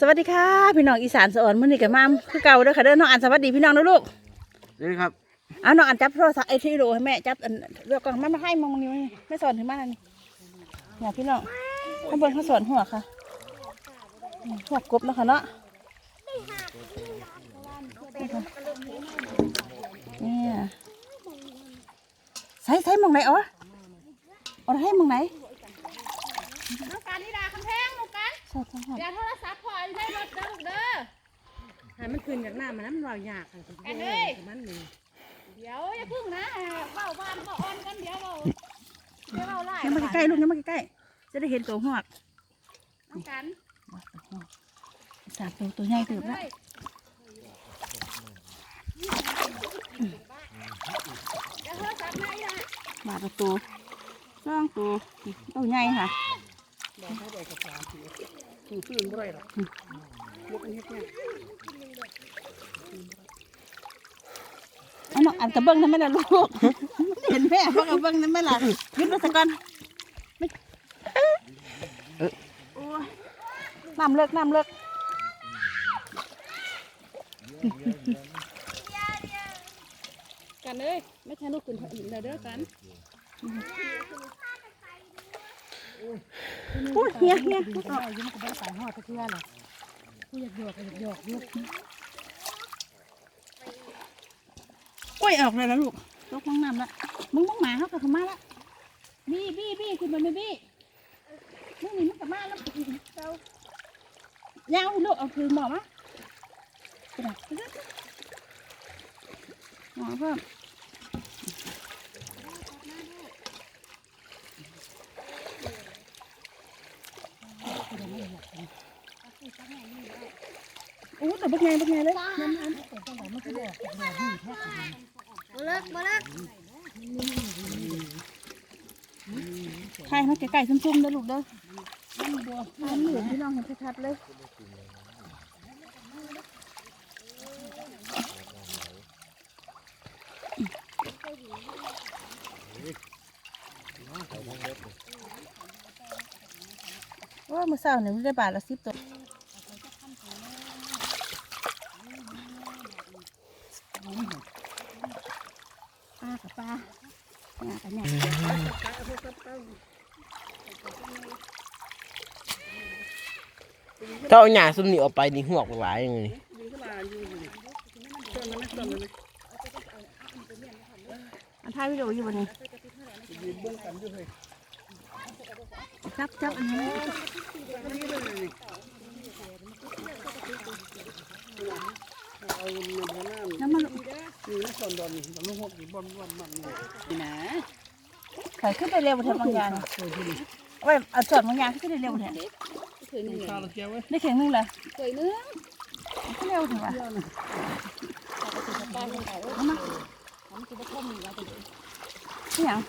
สวัสดีค่ะพี่น้องอีสานสอนมื้อนี้กับมามคือเก่าเด้อค่ะเด้อน้องอันสวัสดีพี่น้องนะลูกนี่ครับเอาน้องอันจับโทรศัพท์ไอ้ที่โดให้แม่จับอันเลือกกล่องมามาให้มองนี่ไม่สอนถึงบ้านอันนี้เนี่ยพี่น้องข้างบนเขาสอนหัวค่ะอืมหัวกบเนาะคะเนาะนี่ค่ะเนี่ยใส่ใส่หมองไหนอ๋อเอาให้หมองไหนน้องการนิดาคำแพง ลูกกันใส่ใส่หัวเดี๋ยวโทรศัพท์พอใช้รถเด้อลูกเด้อให้มันขึ้นจากหน้ามันน้ำเรายากค่ะกันเลยมันนี่เดี๋ยวอย่าพึ่งนะเฝ้าบ้านเฝ้าออนกันเดี๋ยวเราเดี๋ยวเราไล่ยังมาใกล้ๆลูกยังมาใกล้ๆจะได้เห็นตัวหัวกน้องกันสามตัวตัวใหญ่เติบแล้วเฮ้ยเดี๋ยวโทรศัพท์มาอีกนะ บาทละตัวสองตัวตัวใหญ่ค่ะถึงขึ้นบ่ได้หรอกยกอันนี้เนี่ยอันน้องอันกระเบื้องนั่นไม่ละลูก เห็นแม่เพราะกระเบื้องนั่นไม่ละยึดมาสักก่อนไม่โอ้ยน้ำเลิกน้ำเลิกกันเลยไม่ใช่ลูกคุณเดี๋ยวเด้อกันโอ้ยเฮียเฮียเอายู่มันก็บ่ได้สายหอดตะเกียหรอกกูอยากหยอกอยากหยอกลูกกล้วยออกเลยนะลูกตกลงน้ำละมึงมึงหมาเขากับขมาละบี้บี้บี้คุณมันไม่บี้มึงนี่มันกลับมาแล้วเจ้ายาวลูกเอาคือหมอมะกระดาษหมอเพิ่ม อ้แต่บักไงบักไงเลยบ่เลิกบ่เลิกใครมาไก่ๆซุ่มๆเด้อลูกเด้อมันบัวมันเหลืองพี่น้องเห็นชัดๆเลยว่าเมื่อเช้าเนี่ยมันได้บาทละสิบตัวปลากับปลาเนี่ยกับเนี่ย ถ้าเอาหญ้าซุ่มนี่ออกไปนี่หวกหลายอย่างนี้อันท้ายวิดีโออยู่บนนี้จับจับอันนี้น้ำมันนี่มันส่วนดอนนี่มันลูกหกนี่บอนบ่อนมันนี่นะใส่ขึ้นไปเร็วบนเทบางอย่างเอาไว้เอาจอดบางอย่างขึ้นไปเร็วบนเท เคยหนึ่งข้าวละเกียวไว้ได้เข่งนึงเลยเคยหนึ่งขึ้นเร็วถึงว่ะบ้านคนไหนเอามาผมจะไปท่อมอยู่แล้วที่ยัง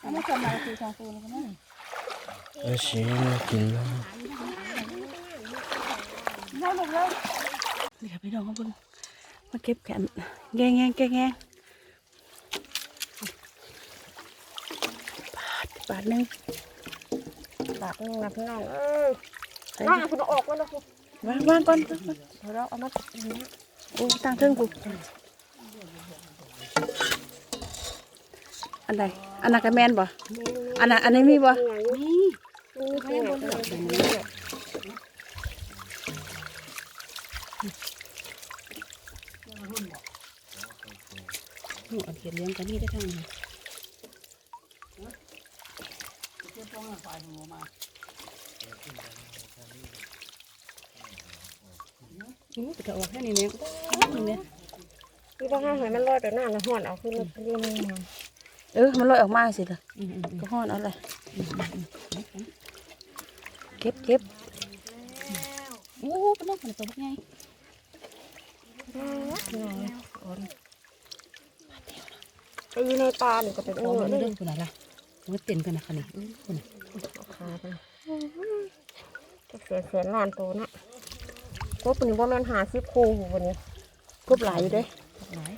เอาไม่จอดมาคือสองตัวเลยก็ได้เออสิกินแล้วเอาลงเลยนี่ค่ะพี่น้องเขาเพิ่งมาเก็บแขนแงงแงงแงงแงงบาทบาทหนึง บาทนึงนะพี่น้องเออใส่น้องคุณออกแล้วนะคุณวางวางก่อนวางก่อนเราเอามาโอ้ตั้งเทิงกูอันใดอันนั้นกระแมนบ่อันนั้นอันนี้มีบ่นี่แม่บนเลยหนูเอาเขียนเลี้ยงกันนี่ได้ทั้งนั้ อ้ไปจะออกแค่นี้เนี่ยนี่เนี่ยพี่ต้องให้มันลอยแต่หน้าแล้วห่อนเอาขึ้นมาเรื่อยเออมันลอยออกมาสิล่ะก็ห้อนเอาเลยเก็บเก็บโอ้เป็นน้องขนมตัวไงไปอยู่ในปลาหรือก็เป็นเอาเออมันเลยเรื่องคนไหนล่ะมันเต้นกันนะคันนี้คนน่ะขาไปเสียเสียนานตัวนะ พวกนี้ว่ามันหาซิคูวันนี้กบหลายอยู่เด้หลาย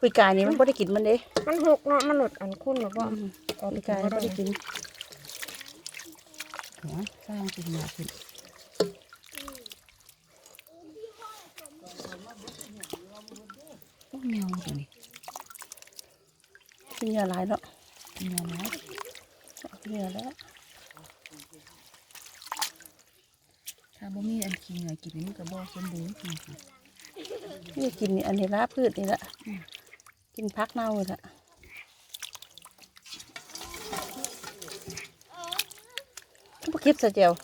ปีกายนี่มันไม่ได้กินมันเด้มันหกเนาะมันหลุดอันคุ้นหรือว่าปีกายมันไม่ได้กินหัวสร้างเป็นยาขึ้นพวกแมวตัวนี้กินยาหลายเนาะเป็นยาแล้วกินยาแล้ว ถ้า บ่มีอันกินเหงื่อกินนี่มันก็บ่สมบูรณ์จริงนี่กินนี่อันนี้ละพืชนี่ละกินพักเน่าเลยละก็บ่คิดซะเจียวๆ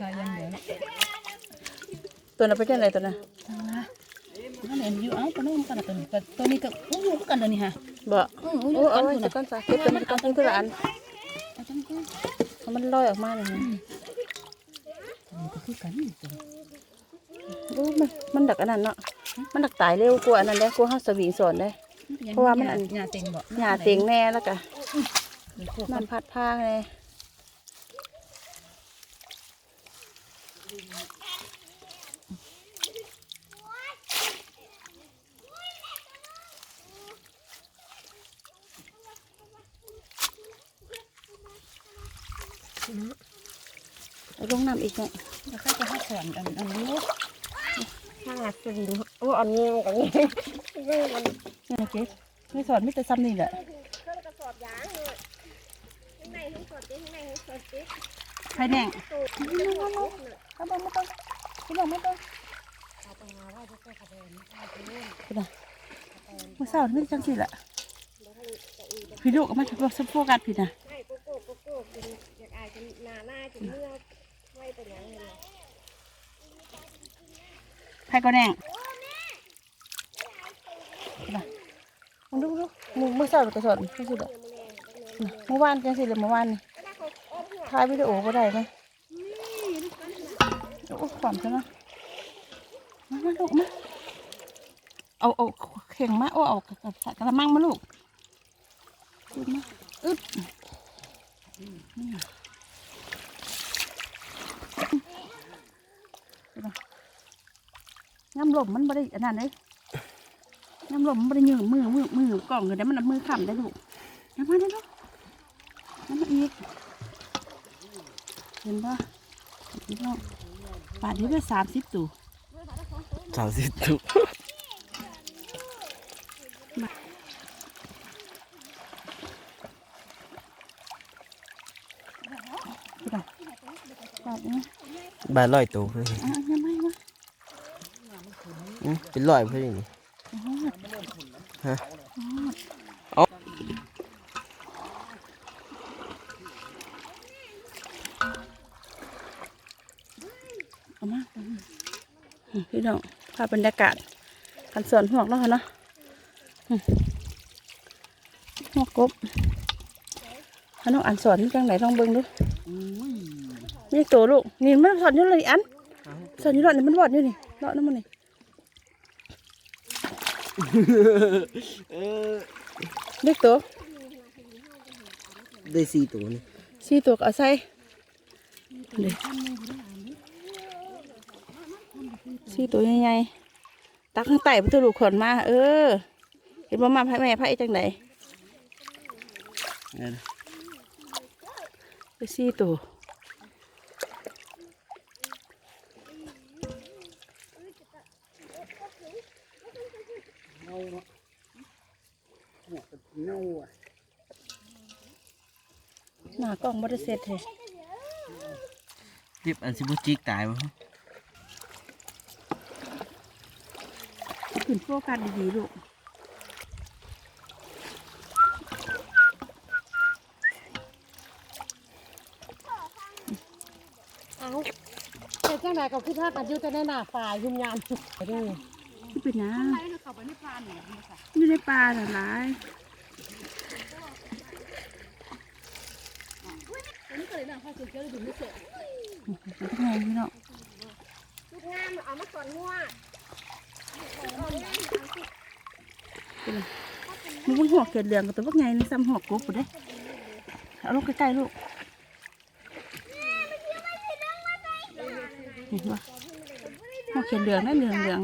ทายังเดียวตัวนั้นเป็นจังไดตัวน่ะทานั่นเองอยู่เอ้าตัวนู้นกันตัวนี้ก็ตัวนี้ก็โอ้ยกันตัวนี้ฮะบ่โอ้ยโอ้เอาไว้กัจะนก้อนซะเก็บตัวนี้ก้อนตัวละอันเอาจังก็ ให้มันลอยออกมาเลยนะมันก็คือกันตัวนี้โอ้มันมันดักอันนั้นเนาะมันดักตายเร็วกว่าอันนั้นได้กว่าเฮาสวิงสอนได้ เพราะว่ามันอันหญ้าเต็งบ่หญ้าเต็งแน่แล้วก็เดี๋ยวพวกน้ำพัดพาแน่เอา ลงน้ำอีกเนาะแล้วก็จะให้สอนอันอันนี้ถ้าสวิงโอ้อันนี้กับนี้นี่นะเจ๊ไม่สอนไม่แต่ซ้ำนี่แหละไข่แดงเอาบังมาต้องเอาบังมาต้องมาเศร้าไม่จังสิละพี่ลูกเอามาสะ โพกัดพี่นะไข่ก็แดงมึงดูดูมึงเมื่อเช้าก็สอนจังสิเด้อเมื่อวานจังสิเลยเมื่อวานนี่ถ่ายวิดีโอบ่ได้ไหมโอ้ความจังนะมามาลูกมาเอาเอาเข่งมาโอ้เอากระกระมังมาลูกลูกมาอึด น้ำลมมันบ่ได้อันนั้นเลยน้ำลมมันบ่ได้ยืงมือมือมือกล่องเลยได้มันมือค้ำได้ลูกน้ำมาได้ลูกน้ำมาอีกเห็นปะเห็นปะป่านนี้ได้สามสิบตัวสามสิบตุกป่านนี้บาทร้อยตัวเพื่อนอะยังไม่วะ อืมเป็นรอยเพื่อนนี่ฮะเอามาเอามาพี่น้องภาพบรรยากาศการสวนหวกแล้วค่ะเนาะหวกกบอันน้องอันสอนจังไหนลองเบิ่งดูนี่ตัวลูกนี่มันสอนอยู่เลยอันสอนอยู่หลอดนี่มันบอดอยู่นี่เลาะน้ำมันนี่ เออเล็กตัวได้สี่ตัวนี่สี่ตัวก็เอาใส่เดี๋ยวสี่ตัวใหญ่ๆตักข้างใต้มันจะลูกขนมา เออ เห็นว่ามาพายแม่พายจังไหน เออไปสี่ตัวหน้ากล้องบ่ได้เสร็จเลยเจ็บอันสิบุจิกตายบ่ขึ้นโฟกัสดีๆลูกเอาแต่จังไดก็คือถ้ากันอยู่แต่ในหน้าฝ่ายยุ่มยามไปดู ที่เป็นนะเข้าไปในปลาเนี่ยมันค่ะอยู่ในป่าน่ะหลายตัวนี้ก็เลยนั่งข้าวสุกเยอะดูไม่เสร็จเป็นไงพี่น้องลูกงามเอามาสอนงัวมันเพิ่งหอกเกล็ดเหลืองกับตัวพวกไงนี่ซ้ำหอกกบปุ๊เด้เอาลูกใกล้ๆลูกเห็นปะหอกเกล็ดเหลืองนั่นเหลืองเหลือง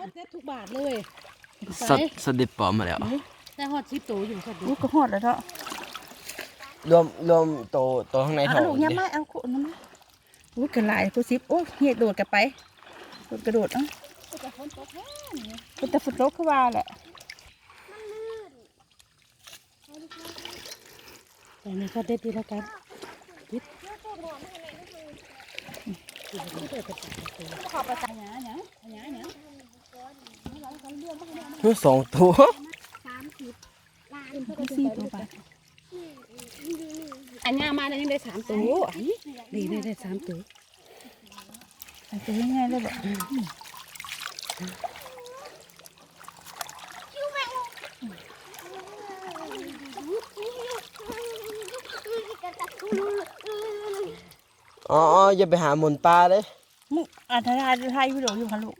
โคตรเด็ดทุกบาทเลยสดสดดิบปลอมมาแล้ว แต่ฮอดชิปโตอยู่สัตว์ลูกก็หอดแล้วเนาะรวมรวมโตโตข้างในท้อเอางลูกยับมาเอาขุนมาอู้กระหลายผู้ซิบโอ้เฮ็ดโดดกันไปโดดกระโดดเอะเป็นแต่ฝนตกคือว่าแหละแต่นี่ก็เด็ดดีแล้วกันเข้าไปใส่หยาหยาหยาหยา เฮ้ยสองตัวมีสี่ตัวไปอันยามาแล้วยังได้สามตัวอันนี้ดีได้ได้สามตัวอันตัวง่ายๆเลยแบบอ๋ออ๋ออย่าไปหาหมุนปลาเลยมึงอ่านทายทายวิดีโออยู่ค่ะลูก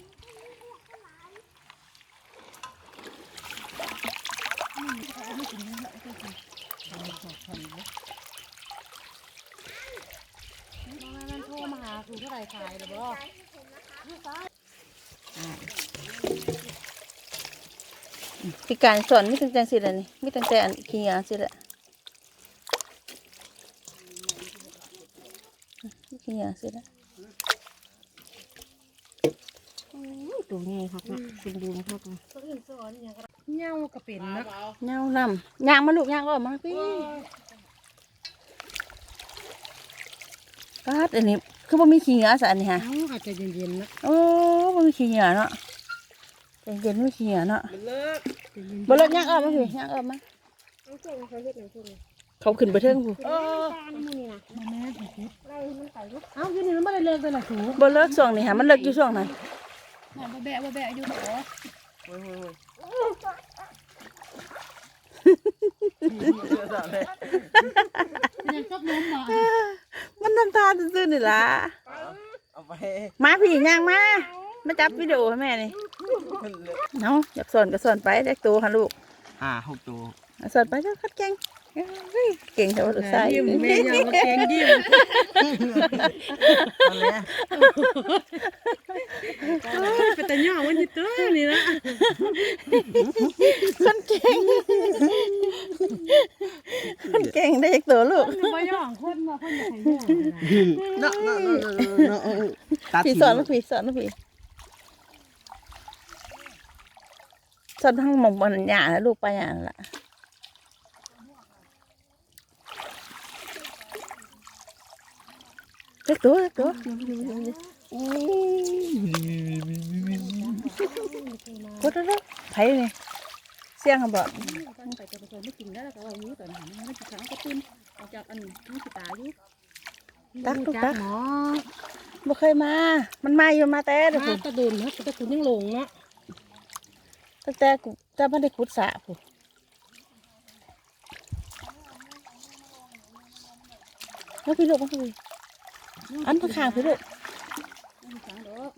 มันโทรมาหาคุณเท่าไหร่ขายหรือบ่พิการสอนมีตั้งแต่สิละนี่มีตั้งแต่อันขี้ยาสิละมีขี้ยาสิละตัวนี้ครับนะคุณดูนะครับเงาก็เป็นนะเงาลำย่างมาลูกย่างก็มาพี่ก็อันนี้ คือบ่มีขี้ยาสันนี่ฮะเอ้าอาจจะเย็นๆนะโอ้บ่มีขี้ยาเนาะใจเย็นไม่มีขี้ยาเนาะบ่เลิกย่างออกมาพี่ย่างออกมาเขาขึ้นไปเทิงผู้เอ้าอยู่นี่มันไม่ได้เลิกเลยล่ะสูบ่เลิกช่วงนี้ฮะมันเลิกอยู่ช่วงไหนหน่อยบ่แบะบ่แบะอยู่บ่ ยังชอบล้มเหรอมันน้ำตาซื่อๆนี่ล่ะเอาไปมาพี่ย่างมามาจับวิดีโอให้แม่นี่เนาะอยากสอนก็สอนไปเด็กตัวค่ะลูกห้าหกตัวสอนไปเจ้าคัดเก่ง เก่งแต่ว่าลูกชายยิ้มแม่ยังมาแกงยิ้มเอาเลยเป็นแต่ย่อมันจิตตัวนี่นะคนเก่งคนเก่งได้อีกตัวลูกมาย่องคนมาคนมาใส่ย่าะเนาะเนาะเนาะเนาะตัดพี่สอนลูกพี่สอนลูกพี่สอนทั้งหมดมันหยาลูกไปหยาละ เล็กตัวเล็กตัวกดแล้วไผ่เนี่ยเสียงเขาบอก ตั้งไปจะไปชมไม่กินแล้วก็ว่าอยู่ตอนนั้นมันสิค้างก็ตื้นออกจากอันนี้มันสิตายอยู่ ตักลูกตัก หมอ บ่เคยมา มันมาอยู่มาแต่เดี๋ยว มา ผม ตะดุนนะตะกุนยังหลงเนาะ ตั้งแต่กูแต่ไม่ได้ขุดสระผมแล้วพี่ลูกมาพี่อันข้างๆพี่ลูก มันค้างด อก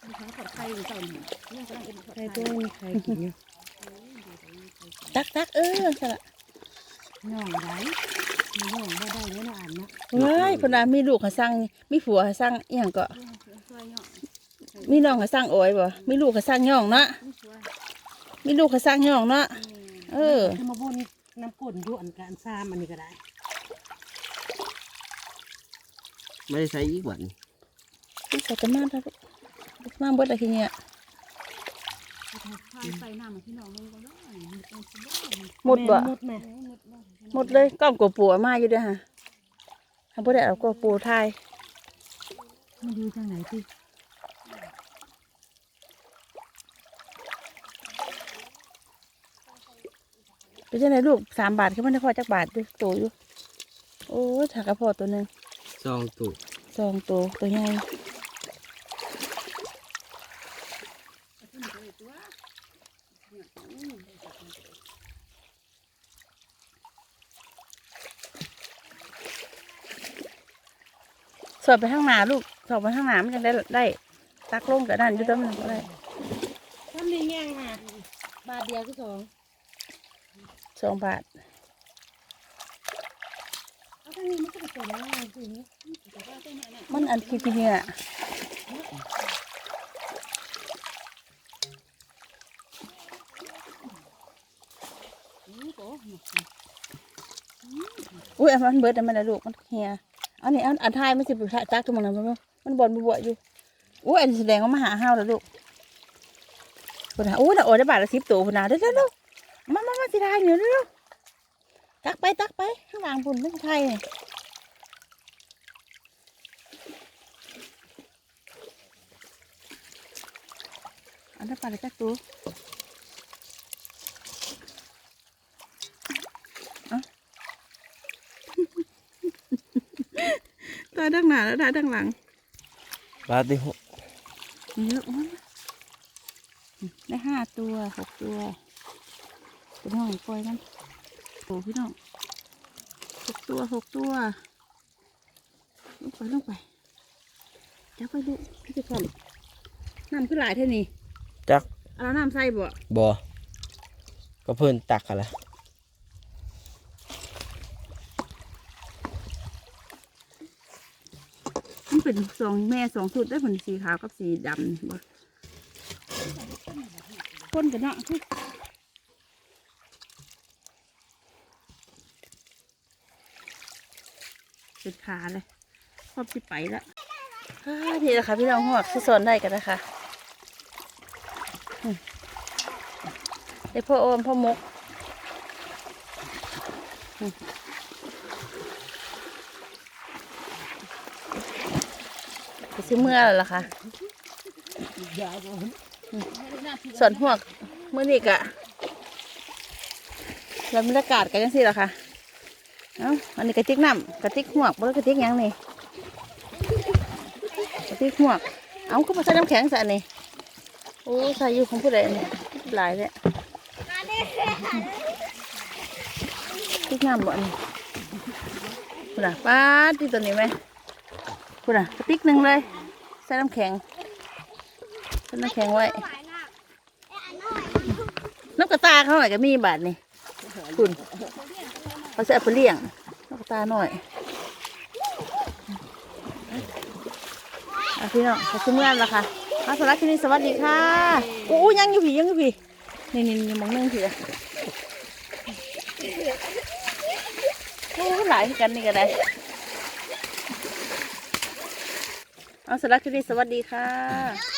มันค้างกับไข่อยู่เจ้านี่ยังกำลังเป็นใครตัวมีใครกินอยู่ตักตักเออสละย่องไรมีย่องบ่ได้แล้วนะอ่านนะเว้ยเพนว่ามีลูกเขาสั่งมีผัวเขาสั่งอหย่างก็ช่วยเนาะมีน้องเขาสั่งโอ้อยบ่มีลูกเขาสั่งย่องเนาะมันช่วยมีลูกเขาสั่งย่องเนาะเออคือมาบนน้ำกลนอยู่อันการซ้ำอันนี้ก็ได้ ไม่ได้ใช้อีกวันใส่กันมาแล้วลูกมาเบิดอะไรทีเนี้ยพายใส่น้ำพี่น้องลงก็ได้มันเป็นสิบ่หมดบ่หมดไหมหมดเลยก้อมกบปัวมาอยู่เด้อฮะทำบ่ได้เอากบปูไทยมันอยู่ทางไหนที่เป็นจังไดลูกสามบาทก็มันได้พอจักบาทอยู่โตอยู่ โอ้ยถ้ากระพอตัวหนึง สองตัวสองตัวตัวใหญ่สอดไปข้างหน้าลูกสอดไปข้างหน้ามันยังได้ได้ ตักลงกับนั่นอยู่แต้มันก็ได้ทำนี่แง่งมาบาทเดียวคือสองสองบาท มันอันคิดที่เนี่ยอุ้ยอันมันเบิดมันละลูกมันเฮียอันนี้อันอันท้ายมันสิบตักตัวมันนมันมันบอลบวอยู่อุ้ยอันแสดงว่ามาหาห้าวแล้วลูกคนหาอุ้ยน่ะโอ้ยได้บาทละสิบตัวคนหาเด้อเด้อเด้อมามามาสิทายเหนียวเด้อเด้อตักไปตักไปข้างหลังปุ่นไม่ใช่เนี่ย อันนั้นปลาละจักตัวตาดังหน้าแล้วตาดังหลังปลาติหกเยอะมากได้ห้าตัวหกตัวเป็นห้องปล่อยมันโอ้พี่น้องหกตัวหกตัวลงไปลงไปจับไปลูกพี่จะก่อนน้ำขึ้นหลายเท่านี้ จักเอาน้ำใส่บ่บ่ก็เพิ่นตักกันละมันเป็นสองแม่สองสุดได้ผลสีขาวกับสีดำนี่บ่คนกันเนาะคือเป็นขาเลยครอบที่ไปแล้วอ่านี่แหละค่ะพี่น้องหอกที่สอนได้กันนะคะอืม เดี๋ยวพ่อโอมพ่อมกไปซื้อเมื่อแล้วล่ะค่ะอืมสอนหวกเมื่อนี้กะแล้วบรรยากาศกันยังสิล่ะค่ะเอ้าอันนี้กระติกน้ำกระติกหวกบ่แล้วกระติกยังนี่กระติกหวก เอาก็มาใส่น้ำแข็งใส่นนี่ อ้ใส่อยู่ของผู้ใดอันนี่หลายเลยกระติกน้ำบ่นนี้คุณน่ะป้าดที่ตัวนี้ไหมคุณน่ะกระติกหนึ่งเลย ใส่น้ำแข็งใส่น้ำแข็งไว้น้ำกระตาเขาหน่อยก็มีบาทนี่คุณเขาจะเอาไปเลี้ยงลูกระตาหน่อยเอาพี่น้องขอบคุณเมื่อนละค่ะ อาสำหรับที่นี่สวัสดีค่ะอู้ยังอยู่ผียังอยู่ผีนี่นี่นี่มองนึงผีอะโอ้หลายกันนี่ก็ได้เอาสำหรับที่นี่สวัสดีค่ะ